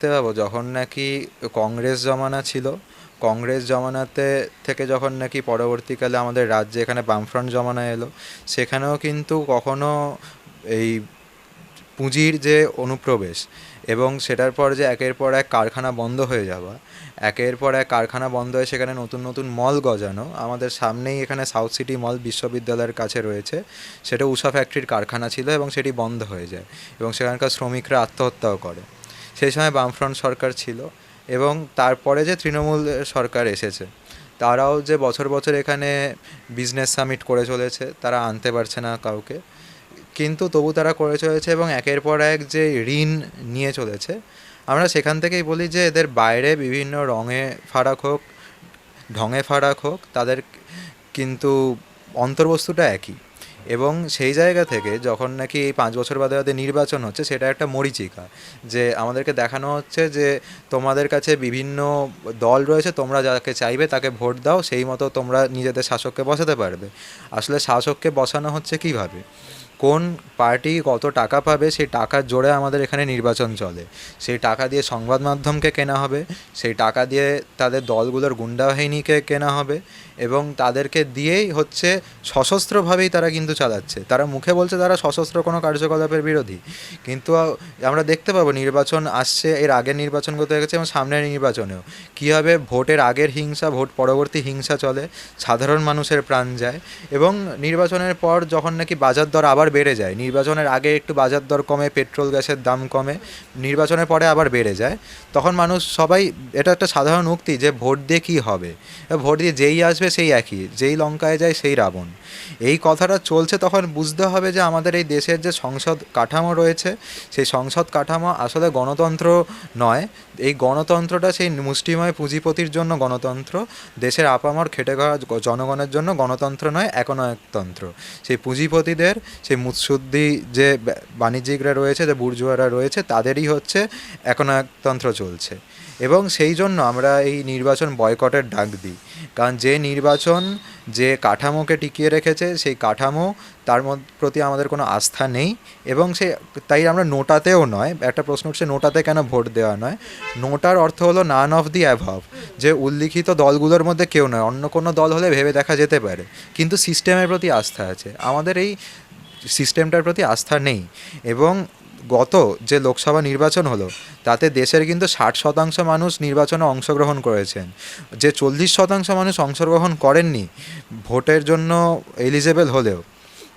দেখতে পাবো, যখন নাকি কংগ্রেস জমানা ছিল। কংগ্রেস জমানাতে থেকে যখন নাকি পরবর্তীকালে আমাদের রাজ্যে এখানে বামফ্রন্ট জমানা এলো, সেখানেও কিন্তু কখনো এই পুঁজির যে অনুপ্রবেশ এবং সেটার পর যে একের পর এক কারখানা বন্ধ হয়ে যাওয়া, একের পর এক কারখানা বন্ধ হয়ে সেখানে নতুন নতুন মল গজানো, আমাদের সামনেই এখানে সাউথ সিটি মল বিশ্ববিদ্যালয়ের কাছে রয়েছে। সেটা উষা ফ্যাক্টরির কারখানা ছিল এবং সেটি বন্ধ হয়ে যায় এবং সেখানকার শ্রমিকরা আত্মহত্যাও করে। সেই সময় বামফ্রন্ট সরকার ছিল এবং তারপরে যে তৃণমূল সরকার এসেছে, তারাও যে বছর বছর এখানে বিজনেস সামিট করে চলেছে, তারা আনতে পারছে না কাউকে। কিন্তু তবু তারা করে চলেছে এবং একের পর এক যে ঋণ নিয়ে চলেছে, আমরা সেখান থেকেই বলি যে এদের বাইরে বিভিন্ন রঙে ফারাক হোক, ঢঙে ফারাক হোক, তাদের কিন্তু অন্তর্বস্তুটা একই। এবং সেই জায়গা থেকে যখন নাকি এই পাঁচ বছর বাদে বাদে নির্বাচন হচ্ছে, সেটা একটা মরিচিকা যে আমাদেরকে দেখানো হচ্ছে যে তোমাদের কাছে বিভিন্ন দল রয়েছে, তোমরা যাকে চাইবে তাকে ভোট দাও, সেই মতো তোমরা নিজেদের শাসককে বসাতে পারবে। আসলে শাসককে বসানো হচ্ছে কীভাবে? কোন পার্টি কত টাকা পাবে, সেই টাকার জোরে আমাদের এখানে নির্বাচন চলে। সেই টাকা দিয়ে সংবাদ মাধ্যমকে কেনা হবে, সেই টাকা দিয়ে তাদের দলগুলোর গুন্ডাবাহিনীকে কেনা হবে এবং তাদেরকে দিয়েই হচ্ছে সশস্ত্রভাবেই তারা কিন্তু চালাচ্ছে। তারা মুখে বলছে তারা সশস্ত্র কোনো কার্যকলাপের বিরোধী। কিন্তু আমরা দেখতে পাবো নির্বাচন আসছে, এর আগের নির্বাচন করতে গেছে এবং সামনের নির্বাচনেও। কীভাবে ভোটের আগের হিংসা, ভোট পরবর্তী হিংসা চলে, সাধারণ মানুষের প্রাণ যায় এবং নির্বাচনের পর যখন নাকি বাজার দর আবার বেড়ে যায়, নির্বাচনের আগে একটু বাজার দর কমে, পেট্রোল, গ্যাসের দাম কমে, নির্বাচনের পরে আবার বেড়ে যায়, তখন মানুষ সবাই, এটা একটা সাধারণ উক্তি যে ভোট দিয়ে কী হবে? ভোট দিয়ে যেই আসবে সেই একই, যেই লঙ্কায় যায় সেই রাবণ। এই কথাটা চলছে তখন বুঝতে হবে যে আমাদের এই দেশের যে সংসদ কাঠামো রয়েছে, সেই সংসদ কাঠামো আসলে গণতন্ত্র নয়। এই গণতন্ত্রটা সেই মুষ্টিময় পুঁজিপতির জন্য গণতন্ত্র, দেশের আপামর খেটে খাওয়া জনগণের জন্য গণতন্ত্র নয়, একনায়কতন্ত্র। সেই পুঁজিপতিদের, সেই মুৎসুদ্দি যে বাণিজ্যিকরা রয়েছে, যে বুর্জুয়ারা রয়েছে, তাদেরই হচ্ছে একনায়কতন্ত্র চলছে। এবং সেই জন্য আমরা এই নির্বাচন বয়কটের ডাক দিই। কারণ যে নির্বাচন, যে কাঠামোকে টিকিয়ে রেখেছে, সেই কাঠামো তার প্রতি আমাদের কোনো আস্থা নেই এবং সে, তাই আমরা নোটাতেও নয়। একটা প্রশ্ন উঠছে, নোটাতে কেন ভোট দেওয়া নয়? নোটার অর্থ হলো নান অফ দি অ্যাভাব যে উল্লিখিত দলগুলোর মধ্যে কেউ নয়। অন্য কোনো দল হলে ভেবে দেখা যেতে পারে, কিন্তু সিস্টেমের প্রতি আস্থা আছে। আমাদের এই সিস্টেমটার প্রতি আস্থা নেই এবং গত যে লোকসভা নির্বাচন হলো, তাতে দেশের কিন্তু ষাট শতাংশ মানুষ নির্বাচনে অংশগ্রহণ করেছেন। যে চল্লিশ শতাংশ মানুষ অংশগ্রহণ করেননি, ভোটের জন্য এলিজেবেল হলেও,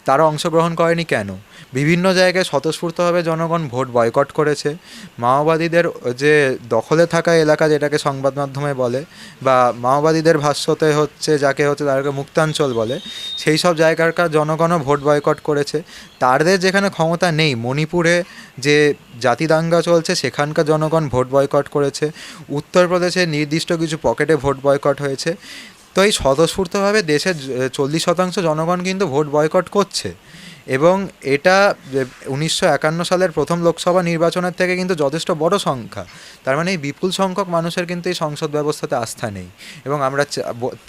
তারা অংশগ্রহণ করেনি কেন? বিভিন্ন জায়গায় স্বতঃস্ফূর্তভাবে জনগণ ভোট বয়কট করেছে। মাওবাদীদের যে দখলে থাকা এলাকা যেটাকে সংবাদ মাধ্যমে বলে, বা মাওবাদীদের ভাষ্যতে হচ্ছে যাকে হচ্ছে তাদেরকে মুক্তাঞ্চল বলে, সেই সব জায়গাকার জনগণও ভোট বয়কট করেছে। তাদের যেখানে ক্ষমতা নেই, মণিপুরে যে জাতি দাঙ্গা চলছে, সেখানকার জনগণ ভোট বয়কট করেছে। উত্তরপ্রদেশে নির্দিষ্ট কিছু পকেটে ভোট বয়কট হয়েছে। তো এই স্বতঃস্ফূর্তভাবে দেশের চল্লিশ শতাংশ জনগণ কিন্তু ভোট বয়কট করছে। এবং এটা উনিশশো একান্ন সালের প্রথম লোকসভা নির্বাচনের থেকে কিন্তু যথেষ্ট বড় সংখ্যা। তার মানে এই বিপুল সংখ্যক মানুষের কিন্তু এই সংসদ ব্যবস্থাতে আস্থা নেই। এবং আমরা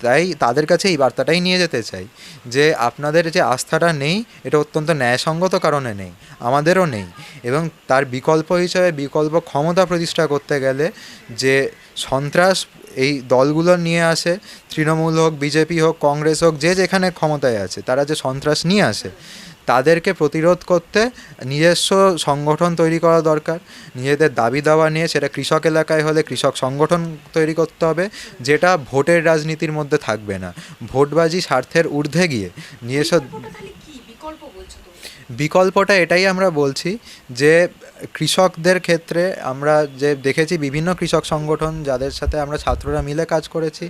তাই তাদের কাছে এই বার্তাটাই নিয়ে যেতে চাই যে আপনাদের যে আস্থাটা নেই, এটা অত্যন্ত ন্যায়সঙ্গত কারণে নেই, আমাদেরও নেই। এবং তার বিকল্প হিসাবে বিকল্প ক্ষমতা প্রতিষ্ঠা করতে গেলে যে সন্ত্রাস এই দলগুলো নিয়ে আসে, তৃণমূল হোক, বিজেপি হোক, কংগ্রেস হোক, যে যেখানে ক্ষমতায় আছে, তারা যে সন্ত্রাস নিয়ে আসে তাদেরকে প্রতিরোধ করতে নিজস্ব সংগঠন তৈরি করা দরকার। নিজেদের দাবি দাওয়া নিয়ে সেটা কৃষক এলাকায় হলে কৃষক সংগঠন তৈরি করতে হবে, যেটা ভোটের রাজনীতির মধ্যে থাকবে না। ভোটবাজি স্বার্থের ঊর্ধ্বে গিয়ে নিজস্ব বিকল্পটা তাহলে কি বিকল্প বলছো তুমি বিকল্পটা এটাই আমরা বলছি যে কৃষকদের ক্ষেত্রে আমরা যে দেখেছি বিভিন্ন কৃষক সংগঠন যাদের সাথে আমরা ছাত্ররা মিলে কাজ করেছি,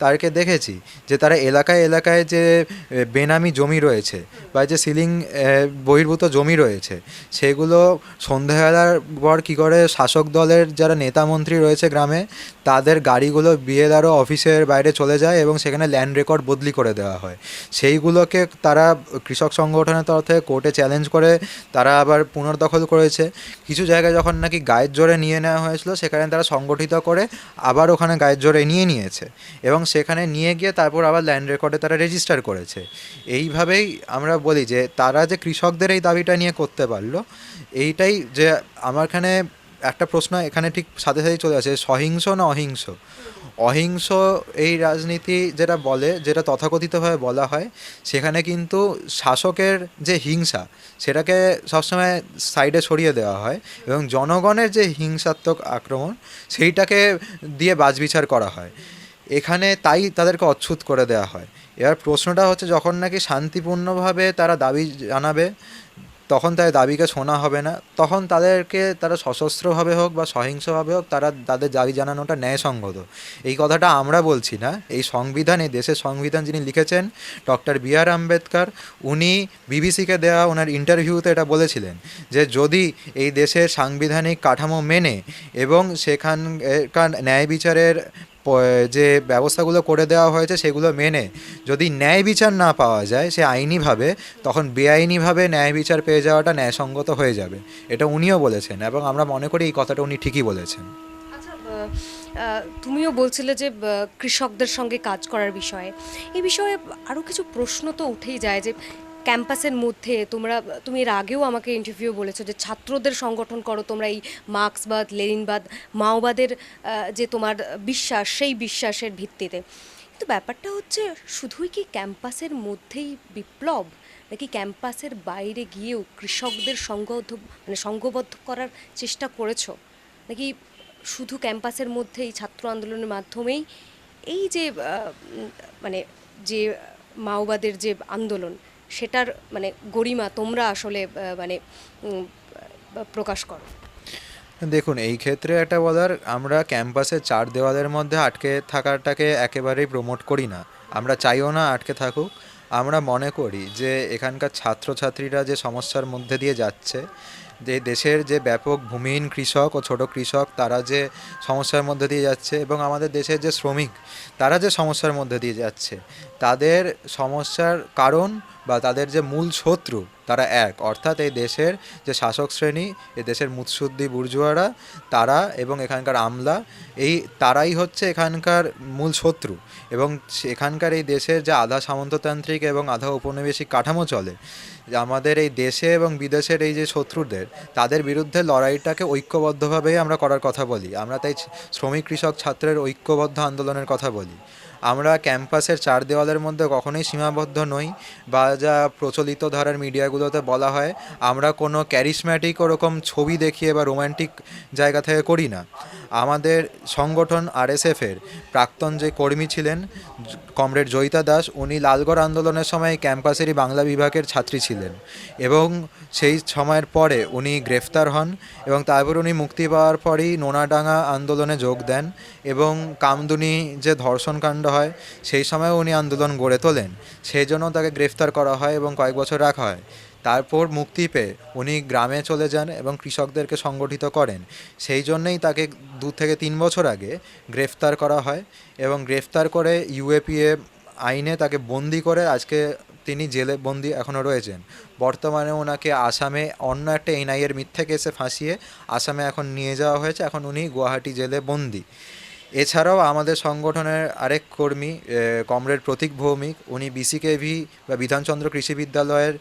তাদেরকে দেখেছি যে তারা এলাকায় এলাকায় যে বেনামি জমি রয়েছে বা যে সিলিং বহির্ভূত জমি রয়েছে, সেগুলো সন্ধ্যাবেলার পর কী করে শাসক দলের যারা নেতা মন্ত্রী রয়েছে গ্রামে, তাদের গাড়িগুলো বিএলআরও অফিসের বাইরে চলে যায় এবং সেখানে ল্যান্ড রেকর্ড বদলি করে দেওয়া হয়। সেইগুলোকে তারা কৃষক সংগঠনের তরফ কোর্টে চ্যালেঞ্জ করে, তারা আবার পুনর্দখল করেছে। কিছু জায়গায় যখন নাকি গায়ের জোরে নিয়ে নেওয়া হয়েছিল, সেখানে তারা সংগঠিত করে আবার ওখানে গায়ের জোরে নিয়ে নিয়েছে এবং সেখানে নিয়ে গিয়ে তারপর আবার ল্যান্ড রেকর্ডে তারা রেজিস্টার করেছে। এইভাবেই আমরা বলি যে, তারা যে কৃষকদের এই দাবিটা নিয়ে করতে পারল, এইটাই যে আমার এখানে একটা প্রশ্ন এখানে ঠিক সাথে সাথেই চলে আসে, সহিংস না অহিংস? অহিংস এই রাজনীতি যেটা বলে, যেটা তথাকথিতভাবে বলা হয়, সেখানে কিন্তু শাসকের যে হিংসা, সেটাকে সবসময় সাইডে সরিয়ে দেওয়া হয় এবং জনগণের যে হিংসাত্মক আক্রমণ, সেইটাকে দিয়ে বাজবিচার করা হয়। এখানে তাই তাদেরকে অচ্ছুত করে দেওয়া হয়। এবার প্রশ্নটা হচ্ছে, যখন নাকি শান্তিপূর্ণভাবে তারা দাবি জানাবে তখন তাদের দাবিকে শোনা হবে না। তখন তাদেরকে তারা সশস্ত্রভাবে হোক বা সহিংসভাবে হোক, তারা তাদের দাবি জানানোটা ন্যায়সঙ্গত। এই কথাটা আমরা বলছি না। এই সংবিধান, এই দেশের সংবিধান যিনি লিখেছেন, ডক্টর বি আর আম্বেদকর, উনি বিবিসিকে দেওয়া ওনার ইন্টারভিউতে এটা বলেছিলেন যে যদি এই দেশের সাংবিধানিক কাঠামো মেনে এবং সেখানকার ন্যায় বিচারের যে ব্যবস্থাগুলো করে দেওয়া হয়েছে সেগুলো মেনে যদি ন্যায় বিচার না পাওয়া যায়, সে আইনিভাবে, তখন বেআইনিভাবে ন্যায় বিচার পেয়ে যাওয়াটা ন্যায়সঙ্গত হয়ে যাবে। এটা উনিও বলেছেন এবং আমরা মনে করি এই কথাটা উনি ঠিকই বলেছেন। আচ্ছা তুমিও বলছিলে যে কৃষকদের সঙ্গে কাজ করার বিষয়ে। এই বিষয়ে আরও কিছু প্রশ্ন তো উঠেই যায় যে ক্যাম্পাসের মধ্যে তোমরা, তুমি এর আগেও আমাকে ইন্টারভিউ বলেছ যে ছাত্রদের সংগঠন করো, তোমরা এই মার্ক্সবাদ, লেনিনবাদ, মাওবাদের যে তোমার বিশ্বাস, সেই বিশ্বাসের ভিত্তিতে। কিন্তু ব্যাপারটা হচ্ছে, শুধুই কি ক্যাম্পাসের মধ্যেই বিপ্লব, নাকি ক্যাম্পাসের বাইরে গিয়েও কৃষকদের সংঘবদ্ধ মানে সংঘবদ্ধ করার চেষ্টা করেছ? নাকি শুধু ক্যাম্পাসের মধ্যেই, ছাত্র আন্দোলনের মাধ্যমেই? এই যে মানে যে মাওবাদের যে আন্দোলন সেটার মানে গরিমা তোমরা আসলে মানে প্রকাশ করো। দেখুন, এই ক্ষেত্রে একটা বলার, আমরা ক্যাম্পাসের চার দেওয়ালের মধ্যে আটকে থাকাটাকে একেবারেই প্রমোট করি না। আমরা চাইও না আটকে থাকুক। আমরা মনে করি যে, এখানকার ছাত্রছাত্রীরা যে সমস্যার মধ্যে দিয়ে যাচ্ছে যে দেশের যে ব্যাপক ভূমিহীন কৃষক ও ছোট কৃষক, তারা যে সমস্যার মধ্যে দিয়ে যাচ্ছে এবং আমাদের দেশের যে শ্রমিক, তারা যে সমস্যার মধ্যে দিয়ে যাচ্ছে, তাদের সমস্যার কারণ বা তাদের যে মূল শত্রু, তারা এক। অর্থাৎ এই দেশের যে শাসক শ্রেণি এ দেশের মুৎসুদ্দি বুর্জুয়ারা, তারা এবং এখানকার আমলা, এই তারাই হচ্ছে এখানকার মূল শত্রু এবং এখানকার এই দেশের যে আধা সামন্ততান্ত্রিক এবং আধা উপনিবেশিক কাঠামো চলে আমাদের এই দেশে এবং বিদেশের এই যে শত্রুদের, তাদের বিরুদ্ধে লড়াইটাকে ঐক্যবদ্ধভাবেই আমরা করার কথা বলি। আমরা তাই শ্রমিক, কৃষক, ছাত্রের ঐক্যবদ্ধ আন্দোলনের কথা বলি। আমরা ক্যাম্পাসের চার দেওয়ালের মধ্যে কখনোই সীমাবদ্ধ নই বা যা প্রচলিত ধারার মিডিয়াগুলোতে বলা হয়, আমরা কোনো ক্যারিসম্যাটিক ওরকম ছবি দেখিয়ে বা রোমান্টিক জায়গা থেকে করি না। আমাদের সংগঠন আরএসএফের প্রাক্তন যে কর্মী ছিলেন, কমরেড জয়িতা দাস, উনি লালগড় আন্দোলনের সময় ক্যাম্পাসেরই বাংলা বিভাগের ছাত্রী ছিলেন। এবং সেই সময়ের পরে উনি গ্রেফতার হন এবং তারপর উনি মুক্তি পাওয়ার পরেই নোনাডাঙ্গা আন্দোলনে যোগ দেন এবং কামদুনি যে ধর্ষণকাণ্ড হয়, সেই সময় উনি আন্দোলন গড়ে তোলেন। সেই জন্য তাকে গ্রেফতার করা হয় এবং কয়েক বছর রাখা হয়। তারপর মুক্তি পেয়ে উনি গ্রামে চলে যান এবং কৃষকদেরকে সংগঠিত করেন। সেই জন্যেই তাকে দু থেকে তিন বছর আগে গ্রেফতার করা হয় এবং গ্রেফতার করে ইউএপিএ আইনে তাকে বন্দি করে আজকে তিনি জেলে বন্দি এখনও রয়েছেন। বর্তমানে ওনাকে আসামে অন্য একটা এনআইয়ের মিথ্যে কেসে ফাঁসিয়ে আসামে এখন নিয়ে যাওয়া হয়েছে। এখন উনি গুয়াহাটি জেলে বন্দি এছাড়াও আমাদের সংগঠনের আরেক কর্মী কমরেড প্রতীক ভৌমিক, উনি বিসিকেভি বা বিধানচন্দ্র কৃষি বিদ্যালয়ের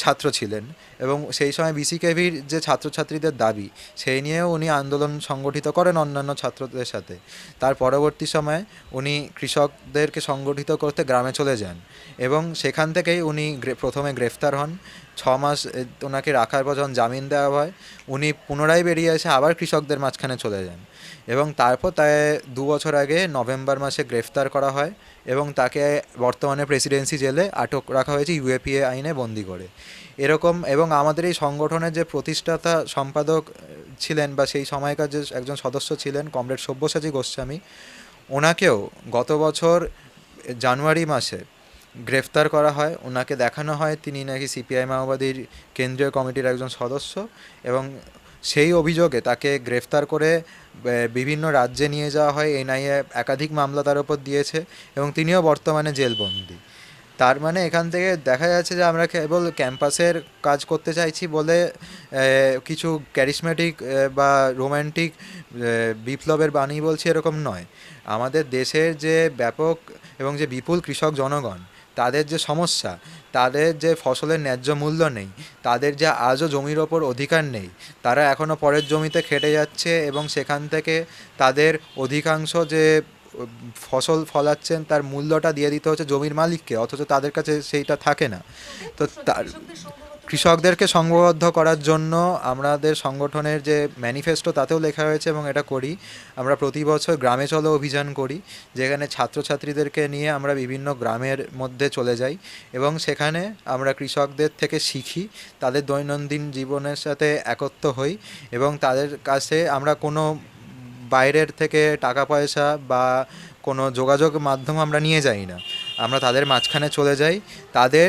ছাত্র ছিলেন। এবং সেই সময় বিসিকেভির যে ছাত্রছাত্রীদের দাবি, সেই নিয়েও উনি আন্দোলন সংগঠিত করেন অন্যান্য ছাত্রদের সাথে। তার পরবর্তী সময়ে উনি কৃষকদেরকে সংগঠিত করতে গ্রামে চলে যান এবং সেখান থেকেই উনি প্রথমে গ্রেফতার হন। ছ মাস ওনাকে রাখার পর যখন জামিন দেওয়া হয়, উনি পুনরায় বেরিয়ে এসে আবার কৃষকদের মাঝখানে চলে যান এবং তারপর তাই দু বছর আগে নভেম্বর মাসে গ্রেফতার করা হয় এবং তাকে বর্তমানে প্রেসিডেন্সি জেলে আটক রাখা হয়েছে ইউএপিএ আইনে বন্দি করে। এরকম এবং আমাদের এই সংগঠনের যে প্রতিষ্ঠাতা সম্পাদক ছিলেন বা সেই সময়কার যে একজন সদস্য ছিলেন কমরেড সব্যসাচী গোস্বামী, ওনাকেও গত বছর জানুয়ারি মাসে গ্রেফতার করা হয়। ওনাকে দেখানো হয়। তিনি নাকি সিপিআই মাওবাদীর কেন্দ্রীয় কমিটির একজন সদস্য এবং সেই অভিযোগে তাকে গ্রেফতার করে বিভিন্ন রাজ্যে নিয়ে যাওয়া হয়। এনআইএ একাধিক মামলা তার উপর দিয়েছে এবং তিনিও বর্তমানে জেলবন্দি। তার মানে এখান থেকে দেখা যাচ্ছে যে আমরা কেবল ক্যাম্পাসের কাজ করতে চাইছি বলে কিছু ক্যারিসমেটিক বা রোম্যান্টিক বিপ্লবের বাণী বলছি এরকম নয়। আমাদের দেশের যে ব্যাপক এবং যে বিপুল কৃষক জনগণ, তাদের যে সমস্যা, তাদের যে ফসলের ন্যায্য মূল্য নেই, তাদের যে আজও জমির ওপর অধিকার নেই, তারা এখনও পরের জমিতে খেটে যাচ্ছে এবং সেখান থেকে তাদের অধিকাংশ যে ফসল ফলাচ্ছেন, তার মূল্যটা দিয়ে দিতে হচ্ছে জমির মালিককে, অথচ তাদের কাছে সেইটা থাকে না। তো তার কৃষকদেরকে সংঘবদ্ধ করার জন্য আমাদের সংগঠনের যে ম্যানিফেস্টো তাতেও লেখা হয়েছে এবং এটা করি। আমরা প্রতি বছর গ্রামে চলো অভিযান করি, যেখানে ছাত্রছাত্রীদেরকে নিয়ে আমরা বিভিন্ন গ্রামের মধ্যে চলে যাই এবং সেখানে আমরা কৃষকদের থেকে শিখি, তাদের দৈনন্দিন জীবনের সাথে একত্র হই এবং তাদের কাছে আমরা কোনো বাইরের থেকে টাকা পয়সা বা কোনো যোগাযোগ মাধ্যম আমরা নিয়ে যাই না। আমরা তাদের মাঝখানে চলে যাই। তাদের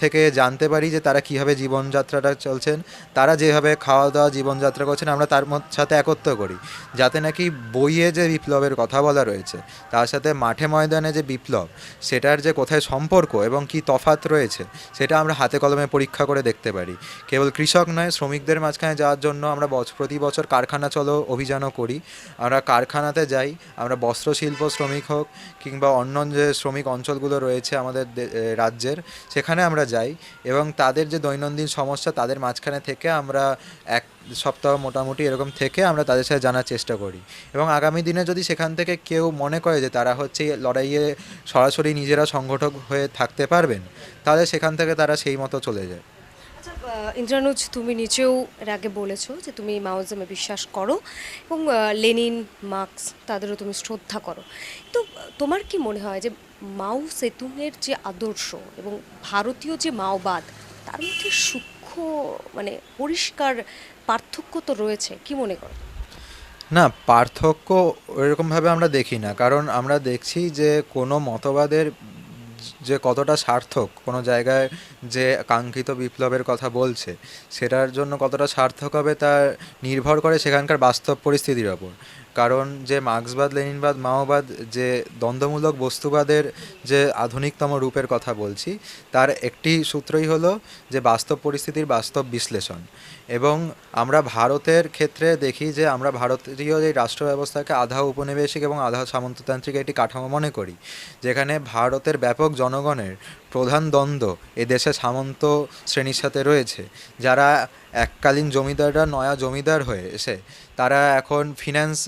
থেকে জানতে পারি যে তারা কীভাবে জীবনযাত্রাটা চলছেন। তারা যেভাবে খাওয়া দাওয়া জীবনযাত্রা করছেন, আমরা তার সাথে একত্র করি। যাতে নাকি বইয়ে যে বিপ্লবের কথা বলা রয়েছে, তার সাথে মাঠে ময়দানে যে বিপ্লব, সেটার যে কোথায় সম্পর্ক এবং কি তফাত রয়েছে, সেটা আমরা হাতে কলমে পরীক্ষা করে দেখতে পারি। কেবল কৃষক নয়, শ্রমিকদের মাঝখানে যাওয়ার জন্য আমরা প্রতি বছর কারখানা চলো অভিযানও করি। আমরা কারখানাতে যাই, আমরা বস্ত্র শিল্প শ্রমিক হোক কিংবা অন্য যে শ্রমিক অঞ্চলগুলো রয়েছে আমাদের রাজ্যের, সেখানে আমরা যাই এবং তাদের যে দৈনন্দিন সমস্যা তাদের মাঝখানে থেকে আমরা এক সপ্তাহ মোটামুটি এরকম থেকে আমরা তাদের সাথে জানার চেষ্টা করি। এবং আগামী দিনে যদি সেখান থেকে কেউ মনে করে যে তারা হচ্ছে লড়াইয়ে সরাসরি নিজেরা সংগঠক হয়ে থাকতে পারবেন, তাহলে সেখান থেকে তারা সেই মতো চলে যায়। আচ্ছা ইন্দ্রানুজ, তুমি নিচেও এর আগে বলেছ যে তুমি মাওজমে বিশ্বাস করো এবং লেনিন, মার্কস, তাদেরও তুমি শ্রদ্ধা করো। তো, তোমার কি মনে হয় যে মাও সেতুংয়ের যে আদর্শ এবং ভারতীয় যে মাওবাদ, তার মধ্যে সূক্ষ্ম মানে পরিষ্কার পার্থক্য তো রয়েছে, কি মনে করো না, পার্থক্য ওইরকমভাবে আমরা দেখি না, কারণ আমরা দেখছি যে কোনো মতবাদের যে কতটা সার্থক, কোনো জায়গায় যে কাঙ্ক্ষিত বিপ্লবের কথা বলছে, সেটার জন্য কতটা সার্থক হবে তা নির্ভর করে সেখানকার বাস্তব পরিস্থিতির ওপর। কারণ যে মার্ক্সবাদ, লেনিনবাদ, মাওবাদ যে দ্বন্দ্বমূলক বস্তুবাদের যে আধুনিকতম রূপের কথা বলছি, তার একটি সূত্রই হলো যে বাস্তব পরিস্থিতির বাস্তব বিশ্লেষণ। এবং আমরা ভারতের ক্ষেত্রে দেখি যে আমরা ভারতীয় যে রাষ্ট্র ব্যবস্থাকে আধা উপনিবেশিক এবং আধা সামন্ততান্ত্রিক একটি কাঠামো মনে করি, যেখানে ভারতের ব্যাপক জনগণের প্রধান দ্বন্দ্ব এ দেশে সামন্ত শ্রেণির সাথে রয়েছে, যারা এককালীন জমিদাররা নয়া জমিদার হয়ে এসে তারা এখন ফিন্যান্স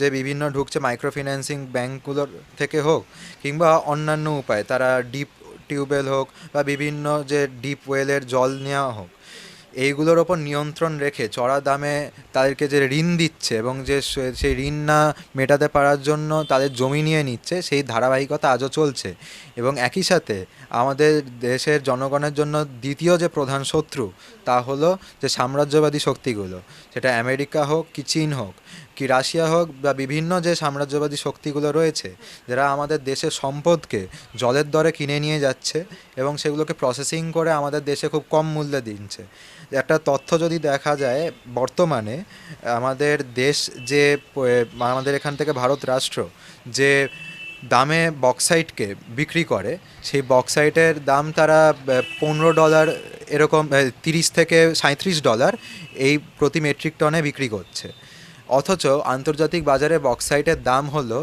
যে বিভিন্ন ঢুকছে মাইক্রো ফিন্যান্সিং ব্যাঙ্কগুলোর থেকে হোক কিংবা অন্যান্য উপায়, তারা ডিপ টিউবওয়েল হোক বা বিভিন্ন যে ডিপ ওয়েলের জল নেওয়া হোক এইগুলোর ওপর নিয়ন্ত্রণ রেখে চড়া দামে তাদেরকে যে ঋণ দিচ্ছে এবং যে সেই ঋণ না মেটাতে পারার জন্য তাদের জমি নিয়ে নিচ্ছে, সেই ধারাবাহিকতা আজও চলছে। এবং একই সাথে আমাদের দেশের জনগণের জন্য দ্বিতীয় যে প্রধান শত্রু তা হলো যে সাম্রাজ্যবাদী শক্তিগুলো, সেটা আমেরিকা হোক কি চীন হোক। কি রাশিয়া হোক বা বিভিন্ন যে সাম্রাজ্যবাদী শক্তিগুলো রয়েছে, যারা আমাদের দেশের সম্পদকে জলের দরে কিনে নিয়ে যাচ্ছে এবং সেগুলোকে প্রসেসিং করে আমাদের দেশে খুব কম মূল্যে দিচ্ছে। একটা তথ্য যদি দেখা যায়, বর্তমানে আমাদের দেশ যে, আমাদের এখান থেকে ভারত রাষ্ট্র যে দামে বক্সাইটকে বিক্রি করে, সেই বক্সাইটের দাম তারা পনেরো ডলার এরকম তিরিশ থেকে সাঁত্রিশ ডলার এই প্রতি মেট্রিক টনে বিক্রি করছে। অথচ আন্তর্জাতিক বাজারে বক্সাইটের দাম হলো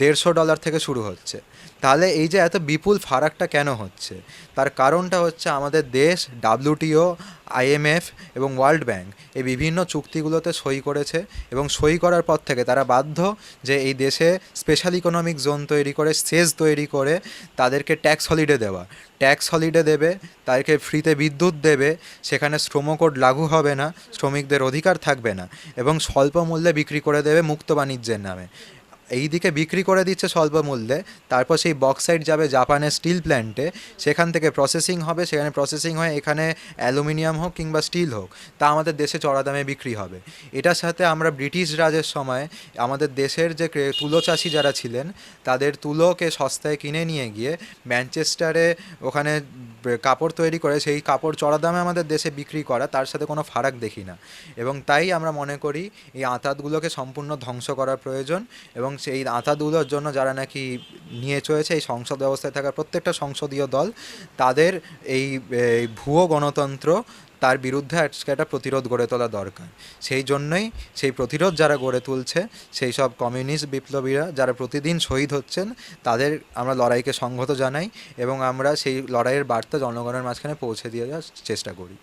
দেড়শো ডলার থেকে শুরু হচ্ছে। তাহলে এই যে এত বিপুল ফারাকটা কেন হচ্ছে? তার কারণটা হচ্ছে আমাদের দেশ, ডাব্লিউটিও আইএমএফ এবং ওয়ার্ল্ড ব্যাংক এই বিভিন্ন চুক্তিগুলোতে সই করেছে এবং সই করার পর থেকে তারা বাধ্য যে এই দেশে স্পেশাল ইকোনমিক জোন তৈরি করে সেজ তৈরি করে তাদেরকে ট্যাক্স হলিডে দেওয়া। ট্যাক্স হলিডে দেবে, তাদেরকে ফ্রিতে বিদ্যুৎ দেবে, সেখানে শ্রমকোড লাগু হবে না, শ্রমিকদের অধিকার থাকবে না এবং স্বল্প মূল্যে বিক্রি করে দেবে মুক্ত বাণিজ্যের নামে। এই দিকে বিক্রি করে দিচ্ছে স্বল্প মূল্যে। তারপর সেই বক্সাইট যাবে জাপানের স্টিল প্ল্যান্টে সেখান থেকে প্রসেসিং হবে। সেখানে প্রসেসিং হয়ে এখানে অ্যালুমিনিয়াম হোক কিংবা স্টিল হোক, তা আমাদের দেশে চড়া দামে বিক্রি হবে। এটার সাথে আমরা ব্রিটিশ রাজের সময় আমাদের দেশের যে তুলো চাষি যারা ছিলেন, তাদের তুলোকে সস্তায় কিনে নিয়ে গিয়ে ম্যানচেস্টারে ওখানে কাপড় তৈরি করে, সেই কাপড় চড়া দামে আমাদের দেশে বিক্রি করা, তার সাথে কোনো ফারাক দেখি না। এবং তাই আমরা মনে করি এই আঁতাতগুলোকে সম্পূর্ণ ধ্বংস করা প্রয়োজন এবং সেই আঁতাতগুলোর জন্য যারা নাকি নিয়ে চলেছে এই সংসদ ব্যবস্থায় থাকা প্রত্যেকটা সংসদীয় দল, তাদের এই ভুয়ো গণতন্ত্র তার বিরুদ্ধে আজকে একটা প্রতিরোধ গড়ে তোলা দরকার। সেই জন্যই সেই প্রতিরোধ যারা গড়ে তুলছে, সেই সব কমিউনিস্ট বিপ্লবীরা যারা প্রতিদিন শহীদ হচ্ছেন, তাদের আমরা লড়াইকে সংহত জানাই এবং আমরা সেই লড়াইয়ের বার্তা জনগণের মাঝখানে পৌঁছে দিয়ে চেষ্টা করি।